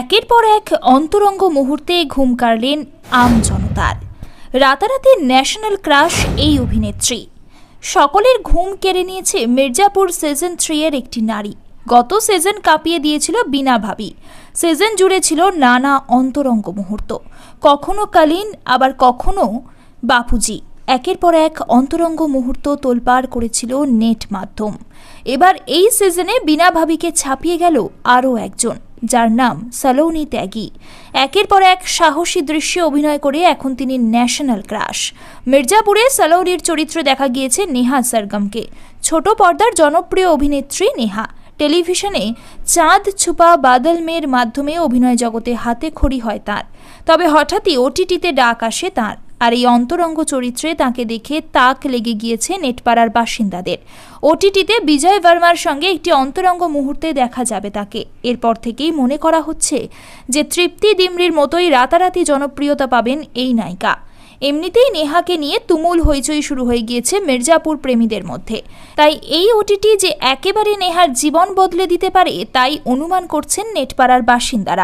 একের পর এক অন্তরঙ্গ মুহূর্তে ঘুম কাড়লেন আম জনতার। রাতারাতি ন্যাশনাল ক্রাশ এই অভিনেত্রী। সকলের ঘুম কেড়ে নিয়েছে মির্জাপুর সিজন থ্রি এর একটি নারী। গত সিজন কাঁপিয়ে দিয়েছিল বিনা ভাবি। সিজন জুড়ে ছিল নানা অন্তরঙ্গ মুহূর্ত। কখনো কালীন, আবার কখনো বাপুজি। একের পর এক অন্তরঙ্গ মুহূর্ত তোলপাড় করেছিল নেট মাধ্যম। এবার এই সিজনে বিনা ভাবিকে ছাপিয়ে গেল আরও একজন। যার নাম সালোনি ত্যাগী। একের পর এক সাহসী দৃশ্যে অভিনয় করে এখন তিনি ন্যাশনাল ক্রাশ। মির্জাপুরে সালোনির চরিত্রে দেখা গিয়েছে নেহা সরগমকে। ছোট পর্দার জনপ্রিয় অভিনেত্রী নেহা। টেলিভিশনে চাঁদ ছুপা বাদল মেয়ের মাধ্যমে অভিনয় জগতে হাতে খড়ি হয় তার। তবে হঠাৎই ওটিটিতে ডাক আসে তার। আর এই অন্তরঙ্গ চরিত্রে তাকে দেখে তাক লেগে গিয়েছে নেটপাড়ার বাসিন্দাদের। ওটিটিতে বিজয় বর্মার সঙ্গে একটি অন্তরঙ্গ মুহূর্তে দেখা যাবে তাকে। এরপর থেকেই মনে করা হচ্ছে যে তৃপ্তি ডিমরির মতোই রাতারাতি জনপ্রিয়তা পাবেন এই নায়িকা। এমনিতেই নেহাকে নিয়ে তুমুল হইচই শুরু হয়ে গিয়েছে মির্জাপুর প্রেমীদের মধ্যে। তাই এই ওটিটি যে একেবারে নেহার জীবন বদলে দিতে পারে, তাই অনুমান করছেন নেটপাড়ার বাসিন্দারা।